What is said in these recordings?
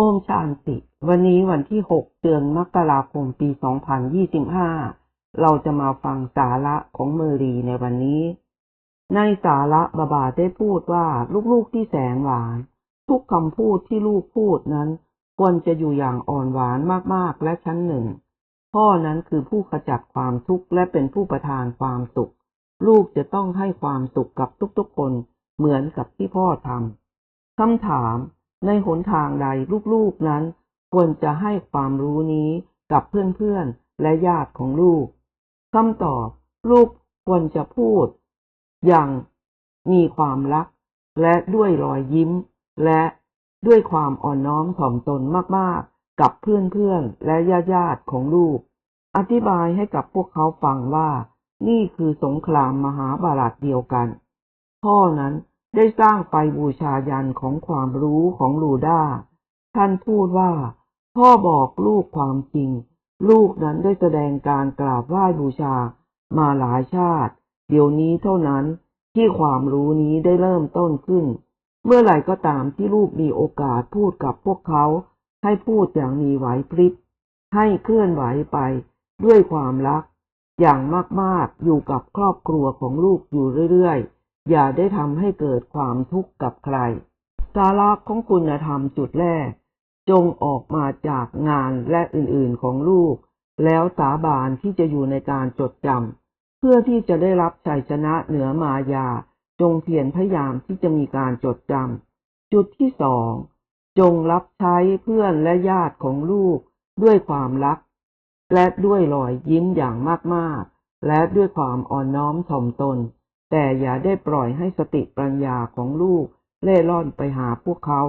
โอมชาญติ วันนี้วันที่ 6 เดือนมกราคม ปี 2025 เราจะมาฟังสาระของเมอรีในวันนี้ ในสาระบาบาได้พูดว่าลูกๆที่แสนหวาน ทุกคำพูดที่ลูกพูดนั้น ควรจะอยู่อย่างอ่อนหวานมากๆและชั้นหนึ่ง พ่อนั้นคือผู้ขจัดความทุกข์และเป็นผู้ประทานความสุข ลูกจะต้องให้ความสุขกับทุกๆคน เหมือนกับที่พ่อทำคำถาม ในหนทางใดลูกๆนั้น ควรจะให้ความรู้นี้กับเพื่อนๆ และญาติของลูกคำตอบ ลูกควรจะพูด อย่างมีความรัก และด้วยรอยยิ้ม และด้วยความอ่อนน้อมถ่อมตนมากๆ กับเพื่อนๆ และญาติๆของลูก อธิบายให้กับพวกเขาฟังว่า นี่คือสงครามมหาบาลัดเดียวกัน พ่อนั้น ได้สร้างไฟบูชายันของความรู้ของลูด้า ท่านพูดว่า พ่อบอกลูกความจริง ลูกนั้นได้แสดงการกราบไหว้บูชามาหลายชาติ เดี๋ยวนี้เท่านั้นที่ความรู้นี้ได้เริ่มต้นขึ้น เมื่อไหร่ก็ตามที่ลูกมีโอกาสพูดกับพวกเขา ให้พูดอย่างมีไหวพริบ ให้เคลื่อนไหวไปด้วยความรัก อย่างมากๆอยู่กับครอบครัวของลูกอยู่เรื่อยๆ อย่าได้ทำให้เกิดความทุกข์กับใคร สาระของคุณธรรมจุดแรก จงออกมาจากงานและอื่นๆของลูก แล้วสาบานที่จะอยู่ในการจดจำเพื่อที่จะได้รับชัยชนะเหนือมายา จงเพียรพยายามที่จะมีการจดจำจุดที่สองจงรับใช้เพื่อนและญาติของลูกด้วยความรัก และด้วยรอยยิ้มอย่างมากๆ และด้วยความอ่อนน้อมถ่อมตน แต่อย่าได้ปล่อยให้สติปัญญาของลูกเล่ร่อนไปหาพวกเขา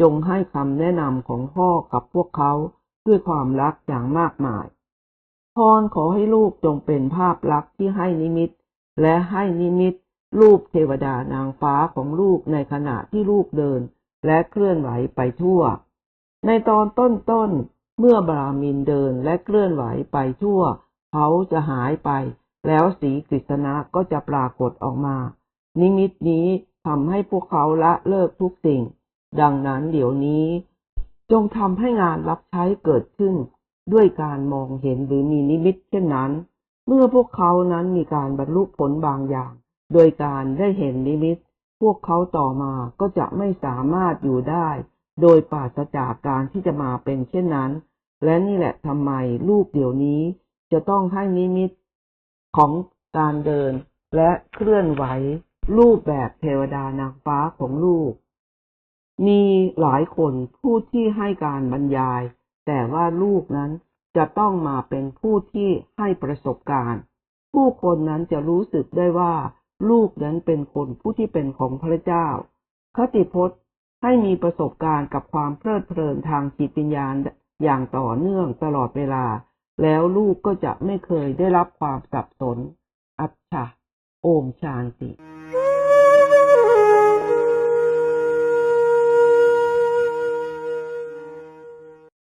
จงให้คำแนะนำของพ่อกับพวกเขาด้วยความรักอย่างมากมายพรขอให้ลูกจงเป็นภาพลักษณ์ที่ให้นิมิต และให้นิมิต รูปเทวดานางฟ้าของลูกในขณะที่ลูกเดิน และเคลื่อนไหวไปทั่ว ในตอนต้นๆเมื่อบรามินเดินและเคลื่อนไหวไปทั่ว เขาจะหายไป แล้วสีกฤษณะก็จะปรากฏออกมา นิมิตนี้ทำให้พวกเขาละเลิกทุกสิ่ง ดังนั้นเดี๋ยวนี้ จงทำให้งานรับใช้เกิดขึ้น ด้วยการมองเห็นหรือมีนิมิตเช่นนั้น เมื่อพวกเขานั้นมีการบรรลุผลบางอย่าง โดยการได้เห็นนิมิต พวกเขาต่อมาก็จะไม่สามารถอยู่ได้ โดยปราศจากการที่จะมาเป็นเช่นนั้น และนี่แหละทำไมลูกเดี๋ยวนี้ จะต้องให้นิมิต ของการเดินและเคลื่อนไหวรูปแบบเทวดานางฟ้าของลูก มีหลายคนผู้ที่ให้การบรรยาย แต่ว่าลูกนั้นจะต้องมาเป็นผู้ที่ให้ประสบการณ์ ผู้คนนั้นจะรู้สึกได้ว่าลูกนั้นเป็นคนผู้ที่เป็นของพระเจ้า คติพจน์ให้มีประสบการณ์กับความเพลิดเพลินทางจิตวิญญาณอย่างต่อเนื่องตลอดเวลา แล้วลูกก็จะไม่เคยได้รับความสับสนอัจฉะโอมชานติ